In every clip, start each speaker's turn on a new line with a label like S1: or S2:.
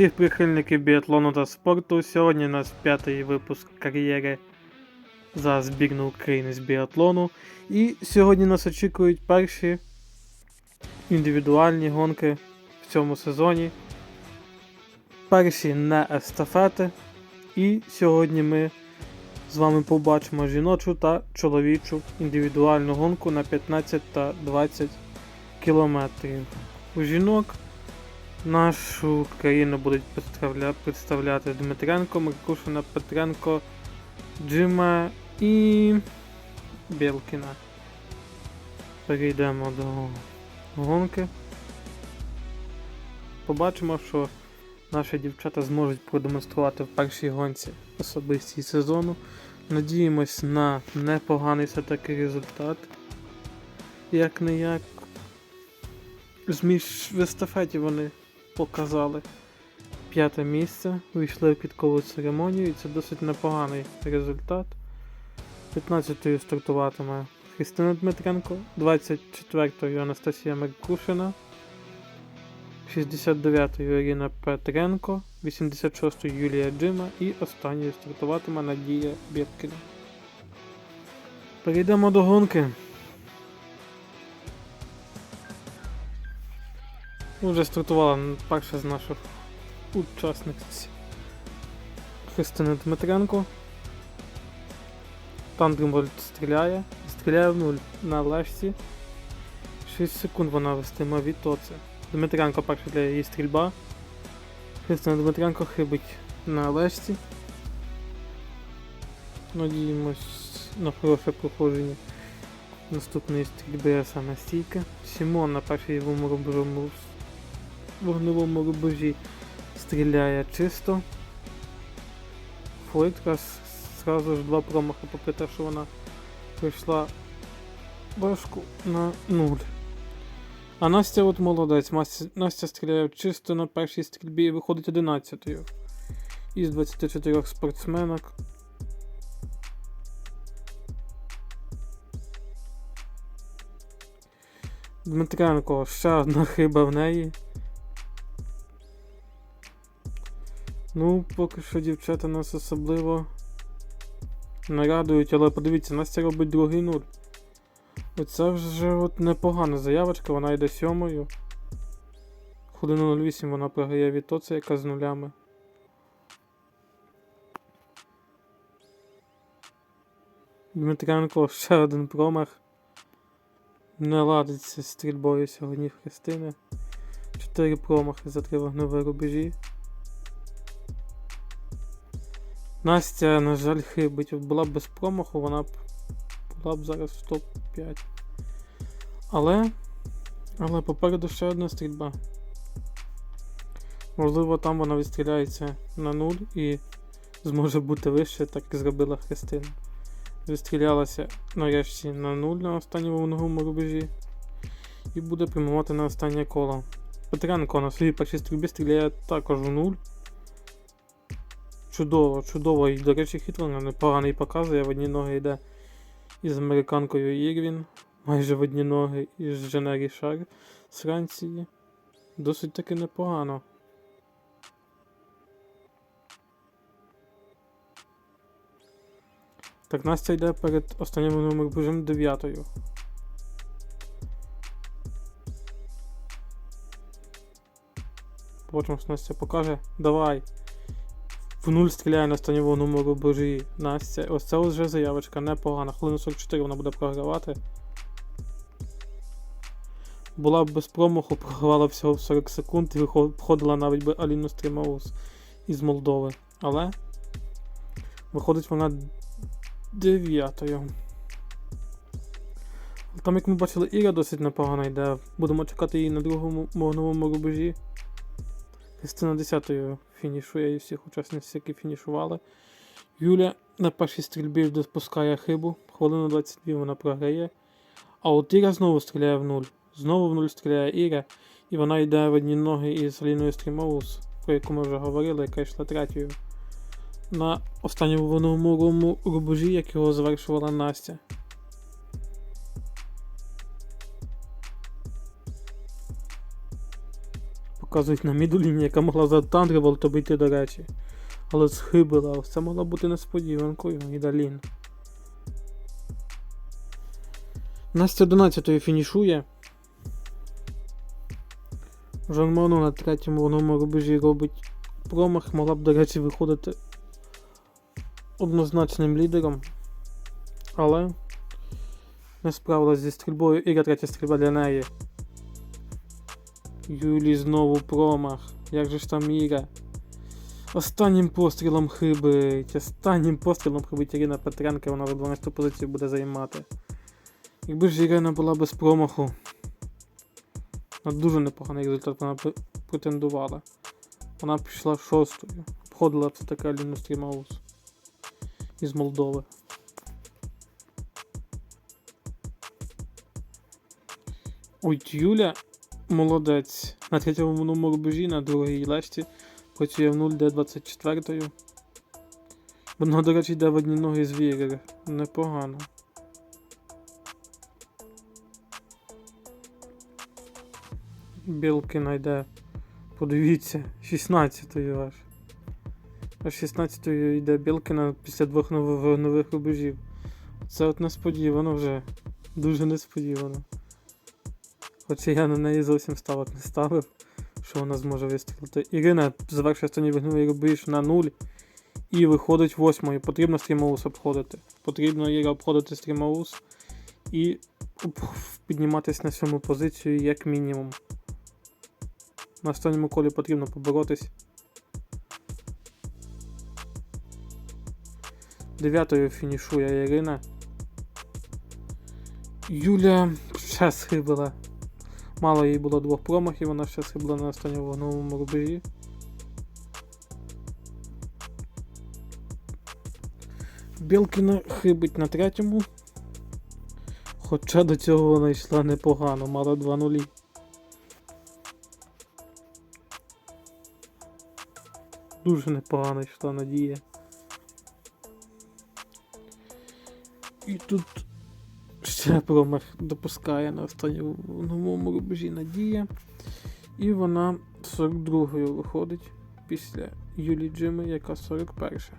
S1: всіх прихильників біатлону та спорту. Сьогодні у нас п'ятий випуск кар'єри за збірну України з біатлону. І сьогодні нас очікують перші індивідуальні гонки в цьому сезоні. Перші не естафети. І сьогодні ми з вами побачимо жіночу та чоловічу індивідуальну гонку на 15 та 20 кілометрів. У жінок Нашу країну будуть представля... представляти Дмитренко, Меркушина, Петренко, Джима і Білкіна. Перейдемо до гонки. Побачимо, що наші дівчата зможуть продемонструвати в першій гонці особистість сезону. Надіємось на непоганий все-таки результат. Як не як. Зміж в естафеті вони показали п'яте місце, вийшли в підкову церемонію, і це досить непоганий результат. 15-ю стартуватиме Христина Дмитренко, 24-ю Анастасія Меркушина, 69-ю Ірина Петренко, 86-ю Юлія Джима і останньою стартуватиме Надія Біркіна. Перейдемо до гонки. Вже стартувала перша з наших учасниць Христина Дмитренко. Тандемвольт стріляє. Стріляє в нуль на лежці. 6 секунд вона вестиме від тоці. Дмитренко перша для її стрільба. Христина Дмитренко хибить на лежці. Надіємось на хороше проходження наступної стрільби саме стійка. Сімон на першій рубежу вогневому рубежі стріляє чисто. Флитка зразу ж два промахи, попри те, що вона прийшла важку на нуль. А Настя от молодець. Настя стріляє чисто на першій стрільбі і виходить 11-ю. Із 24 спортсменок. Дмитренко ще одна хиба в неї. Ну, поки що дівчата нас особливо не радують, але подивіться, Настя робить другий нуль. Оце вже от непогана заявочка, вона йде сьомою. Хвилину 08 вона програє від Тоца, яка з нулями. Дмитренко ще один промах. Не ладиться стрільбою сьогодні в Христини. Чотири промахи за три вогневі рубежі. Настя, на жаль, хибить. Була б без промаху, вона б була б зараз в топ-5. Але. Але попереду ще одна стрільба. Можливо, там вона відстріляється на нуль і зможе бути вище, так як зробила Христина. Відстрілялася нарешті на нуль на останньому вогневому рубежі. І буде прямувати на останнє коло. Петренко на своїй першій стрільбі стріляє також в нуль. Чудово, чудово. І, до речі, хитрона непоганий показує, в одні ноги йде із американкою Ірвін, майже в одні ноги із Женері Шар з Франції. Досить таки непогано. Так, Настя йде перед останнім номером дев'ятою. Побачимо, що Настя покаже. Давай! В нуль стріляє на станівого номеру божі Настя. Ось це вже заявочка непогана. Хвилину 44 вона буде програвати. Була б без промаху, програвала всього в 40 секунд і виходила навіть би Аліну Стрімоус із Молдови. Але виходить вона дев'ятою. Там, як ми бачили, Іра досить непогано йде. Будемо чекати її на другому новому рубежі. Христина 10-ю фінішує і всіх учасниць, які фінішували. Юля на першій стрільбі допускає хибу. Хвилину 22 вона програє. А от Іра знову стріляє в нуль. Знову в нуль стріляє Іра. І вона йде в одні ноги із Аліною Стрімоус, про яку ми вже говорили, яка йшла третьою. На останньому рубежі, як його завершувала Настя. Показують на мідуліні, яка могла за Тандерволт обійти до речі. Але схибила, ось це могла бути несподіванкою, і Далін. Настя 11 фінішує. Жан Моно на третьому одному рубежі робить промах, могла б, до речі, виходити однозначним лідером. Але не справилась зі стрільбою. Іра третя стрільба для неї. Юлі знову промах. Як же ж там Іра? Останнім пострілом хибить. Останнім пострілом хибить Ірина Петренка, вона за 12 позицію буде займати. Якби ж Ірина була без промаху. На дуже непоганий результат вона претендувала. Вона пішла шостою. Обходила б все-таки Аліну Стрімаус із Молдови. Ой, Юля молодець. На третьому номеру рубежі, на другій лешті працює в 0D24. Вона, до речі, йде в одні ноги з Вірер. Непогано. Білки найде. Подивіться, 16-ю аж. Аж 16-ю йде Білкина після двох нових рубежів. Це от несподівано вже. Дуже несподівано. Хоча я на неї зовсім ставок не ставив, що вона зможе вистрілити. Ірина завершує останній вогневий рубіж на 0 і виходить восьмою. Потрібно стрімаус обходити. Потрібно Іра обходити стрімаус і підніматись на сьому позицію як мінімум. На останньому колі потрібно поборотись. Дев'ятою фінішує Ірина. Юля ще схибила. Мало їй було двох промахів, вона ще схибла на останньому вогновому рубежі. Білкіна хибить на третьому. Хоча до цього вона йшла непогано, мала 2 нулі. Дуже непогано йшла надія. І тут ще промах допускає на новому рубежі Надія. І вона 42-ю виходить після Юлі Джими, яка 41-ша.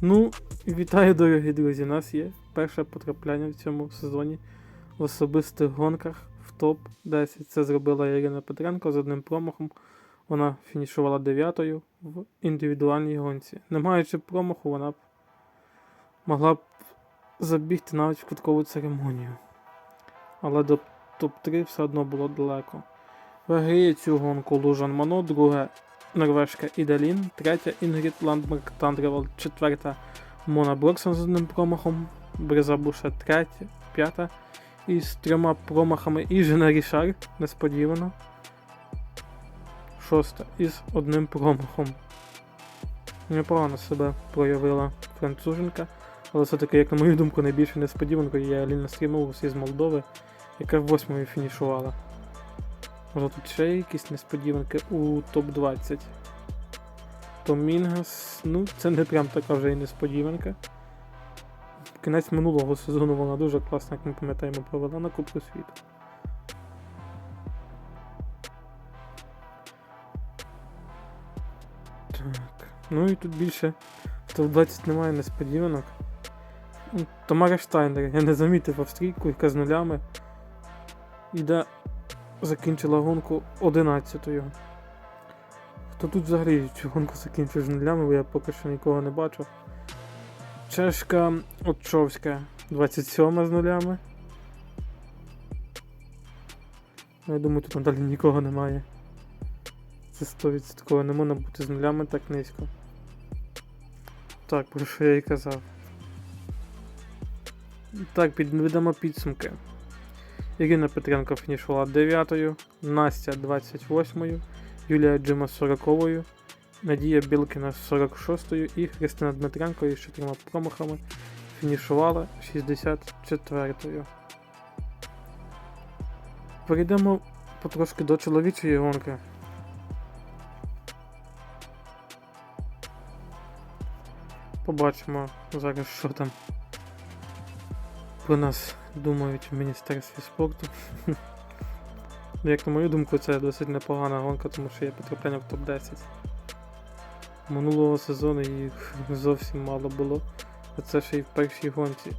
S1: Ну, вітаю, дорогі друзі. У нас є перше потрапляння в цьому сезоні в особистих гонках топ-10. Це зробила Ірина Петренко з одним промахом. Вона фінішувала дев'ятою в індивідуальній гонці. Не маючи промаху, вона б могла б забігти навіть в квиткову церемонію. Але до топ-3 все одно було далеко. Виграє цю гонку Лужан Мано, друга норвежка Ідалін, третя Інгрід Ландмарк Тандревал, четверта Мона Броксон з одним промахом, Бреза Буша третя, п'ята із трьома промахами і Жена Рішар, несподівано. Шоста із одним промахом. Непогано себе проявила француженка, але все-таки, як на мою думку, найбільше несподіванкою є Аліна Стрімовус із Молдови, яка восьмою фінішувала. Може тут ще якісь несподіванки у топ-20. Томінгас, ну це не прям така вже і несподіванка. Кінець минулого сезону вона дуже класно, як ми пам'ятаємо, провела на Кубку світу. Так. Ну і тут більше в топ-20 немає несподіванок. Ну, Тамара Штайнер, я не замітив австрійку, яка з нулями. Іде закінчила гонку 11-ю. Хто тут взагалі цю гонку закінчив з нулями, бо я поки що нікого не бачу. Чешка Отчовська 27 з нулями. Ну, Я думаю, тут надалі нікого немає. Це 100% не можна бути з нулями так низько. Так, про що я і казав. Так, підведемо підсумки. Ірина Петренко фінішувала 9-ю, Настя 28-ю, Юлія Джима 40-ю, Надія Білкіна з 46-ю і Христина Дмитренко із чотирма промахами фінішувала 64-ю. Перейдемо потрошки до чоловічої гонки. Побачимо зараз, що там про нас думають в Міністерстві спорту. Як на мою думку, це досить непогана гонка, тому що є потрапляння в топ-10. Минулого сезону їх зовсім мало було, а це ще й в першій гонці.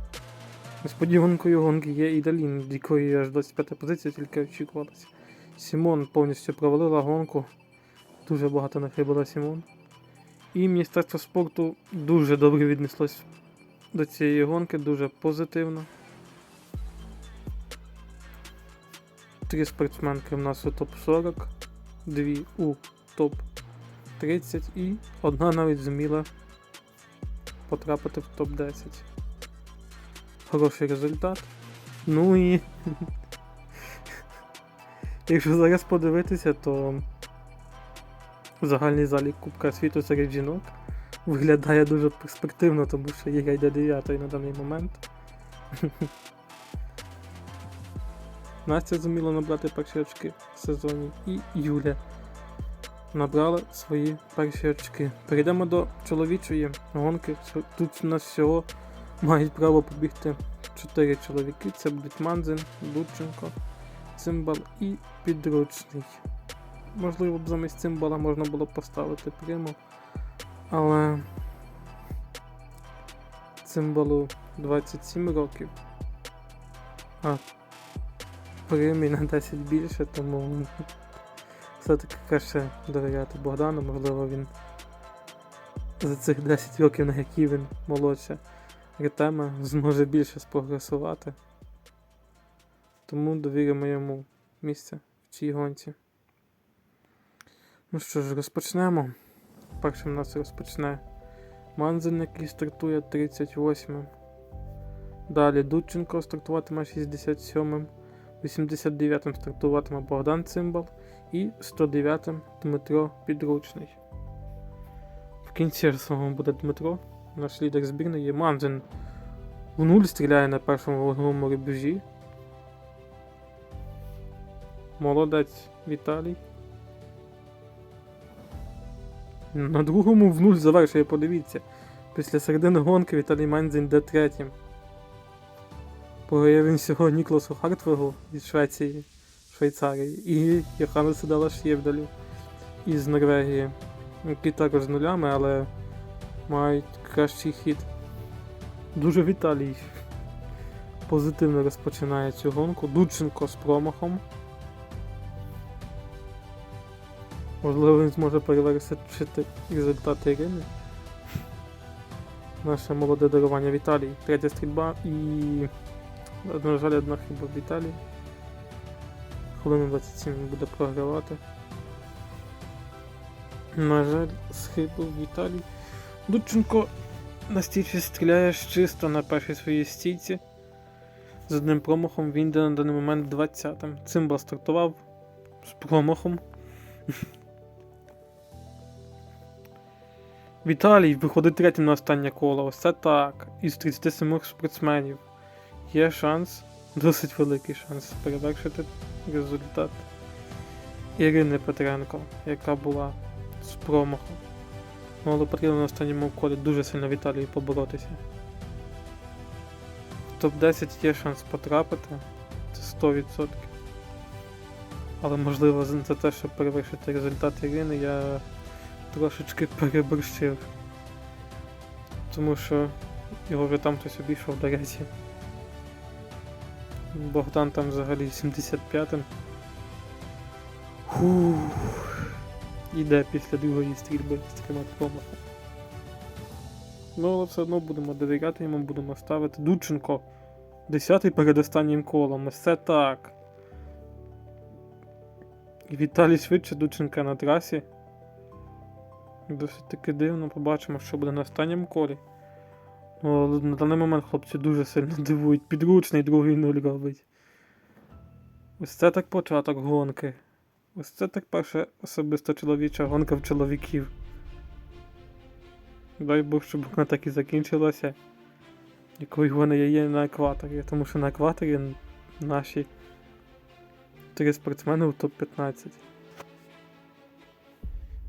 S1: Несподіванкою гонки є і Далін, від якої аж 25 позиція тільки очікувалася. Сімон повністю провалила гонку. Дуже багато нахибила Сімон. І Міністерство спорту дуже добре віднеслось до цієї гонки, дуже позитивно. Три спортсменки в нас у топ-40, дві у топ-30 і одна навіть зуміла потрапити в топ-10. Хороший результат. Ну і. Якщо зараз подивитися, то загальний залік Кубка світу серед жінок виглядає дуже перспективно, тому що Іра йде 9 на даний момент. Настя зуміла набрати перші очки в сезоні, і Юля набрала свої перші очки. Перейдемо до чоловічої гонки. Тут у нас всього мають право побігти 4 чоловіки. Це будуть Манзин, Дудченко, Цимбал і Підручний. Можливо, б замість цимбала можна було поставити приму, але цимбалу 27 років, а примі на 10 більше, тому все-таки краще довіряти Богдану, можливо, він за цих 10 років, на які він молодша Ретема, зможе більше спрогресувати. Тому довіримо йому місце в цій гонці. Ну що ж, розпочнемо. Першим нас розпочне Манзин, який стартує 38-м. Далі Дудченко стартуватиме 67-м, 89-м стартуватиме Богдан Цимбал і 109-м Дмитро Підручний. В кінці самому буде Дмитро, наш лідер збірної. Манзин в нуль стріляє на першому вогневому рубежі. Молодець Віталій. На другому в нуль завершує, подивіться. Після середини гонки Віталій Мензін йде третім. Він сьогодні Нікласу Хартвегу із Швеції, Швейцарії і Йоханнесу Далашєвдалю із Норвегії, які також з нулями, але мають кращий хід. Дуже Віталій позитивно розпочинає цю гонку. Дудченко з промахом. Можливо, він зможе перевершити результати Ірини. Наше молоде дарування Віталій. Третя стрільба і. На жаль, одна хіба Віталій. Хвилину 27 він буде програвати. На жаль, схибив Віталій. Дудченко на стійці стріляє чисто на першій своїй стійці. З одним промахом він йде на даний момент 20-м. Цимба стартував з промахом. Віталій виходить третім на останнє коло. Це так. Із 37 спортсменів. Є шанс, досить великий шанс перевершити результат Ірини Петренко, яка була з промахом. Ну, але потрібно на останньому колі дуже сильно Віталію поборотися. В топ-10 є шанс потрапити, це 100%. Але можливо за те, щоб перевершити результат Ірини, я трошечки переборщив. Тому що його вже там хтось обійшов, до речі. Богдан там взагалі 75-м. Фух. Іде після другої стрільби з трьома промахами. Ну, але все одно будемо довіряти йому, будемо ставити. Дудченко. Десятий перед останнім колом. Це так. І Віталій швидше Дудченка на трасі. Досить таки дивно, побачимо, що буде на останньому колі. Ну, на даний момент хлопці дуже сильно дивують. Підручний другий нуль робить. Ось це так початок гонки. Ось це так перша особисто чоловіча гонка в чоловіків. Дай Бог, щоб вона так і закінчилася. Якою вона є на екваторі, тому що на екваторі наші три спортсмени в топ-15.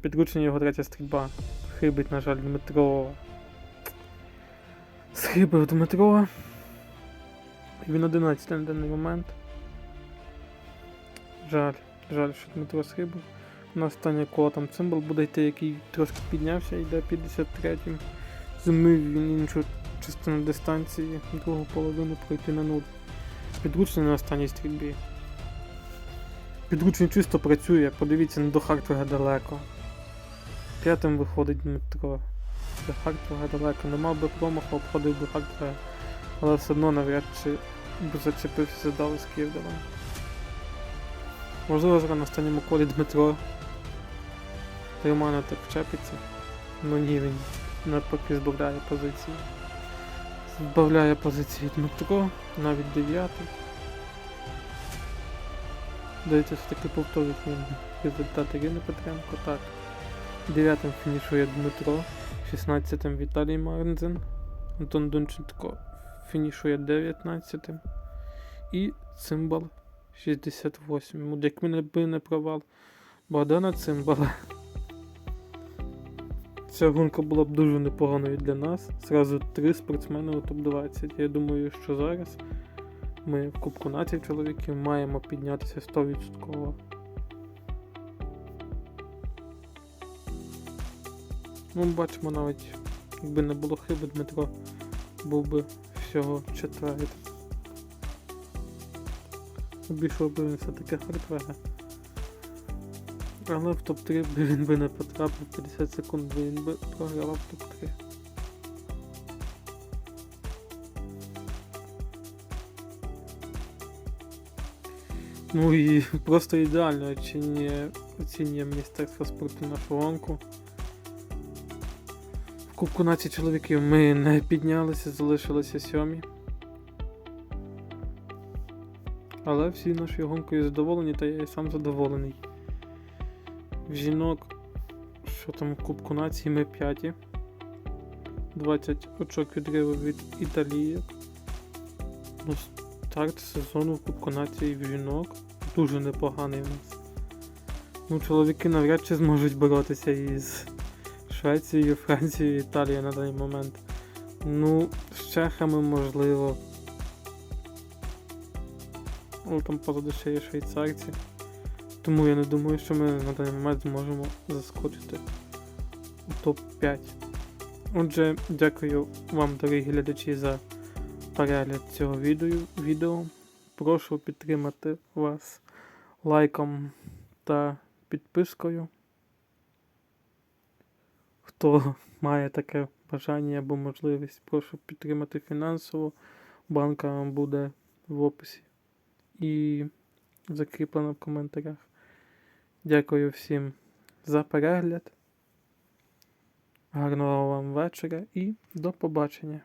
S1: Підручення його третя стрільба. Хибить, на жаль, Дмитро. Схибив Дмитро. Він 11 на даний момент. Жаль, жаль, що Дмитро схибив. На останнє коло там цимбал буде йти, який трошки піднявся, йде 53-м. Зумів він іншу частину дистанції, другу половину пройти на нуль. Підручний на останній стрільбі. Підручний чисто працює, подивіться, не до Хартвега далеко. П'ятим виходить Дмитро. До Хартвега далеко. Не мав би промаху, обходив би Хартвега. Але все одно навряд чи б зачепився за Далlas Ківдером. Можливо, зараз на останньому колі Дмитро Романа так вчепиться. Ну ні, він навпаки збавляє позиції. Збавляє позиції Дмитро, навіть дев'ятий. Дивіться, все-таки повторюють він результат Ірини Петренко. Так. Дев'ятим фінішує Дмитро, 16-м Віталій Марнзен, Антон Донченко фінішує 19-м. І Цимбал 68-м. От Як мене би не провал Богдана Цимбала. Ця гонка була б дуже непоганою для нас. Зразу три спортсмени у топ-20. Я думаю, що зараз ми в Кубку націй чоловіків маємо піднятися 100%. Ну, бачимо навіть, якби не було хиби, Дмитро був би всього четвертий. Обійшов би він все-таки Хартвега. Але в топ-3 він би не потрапив 50 секунд, би він би програвав топ-3. Ну і просто ідеально оцінює, оцінює Міністерство спорту нашу гонку. В Кубку націй чоловіків ми не піднялися, залишилися сьомі. Але всі нашою гонкою задоволені, та я і сам задоволений. В жінок, що там в Кубку нації, ми п'яті. 20 очок відриву від італійок. Ну, старт сезону в Кубку нації в жінок. Дуже непоганий у нас. Ну, чоловіки навряд чи зможуть боротися із Швецією, Францією, Італією на даний момент. Ну, з чехами можливо. Але там позаду ще є швейцарці. Тому я не думаю, що ми на даний момент зможемо заскочити у топ-5. Отже, дякую вам, дорогі глядачі, за перегляд цього відео. Прошу підтримати вас лайком та підпискою. Хто має таке бажання або можливість, прошу підтримати фінансово. Банка буде в описі і закріплено в коментарях. Дякую всім за перегляд. Гарного вам вечора і до побачення.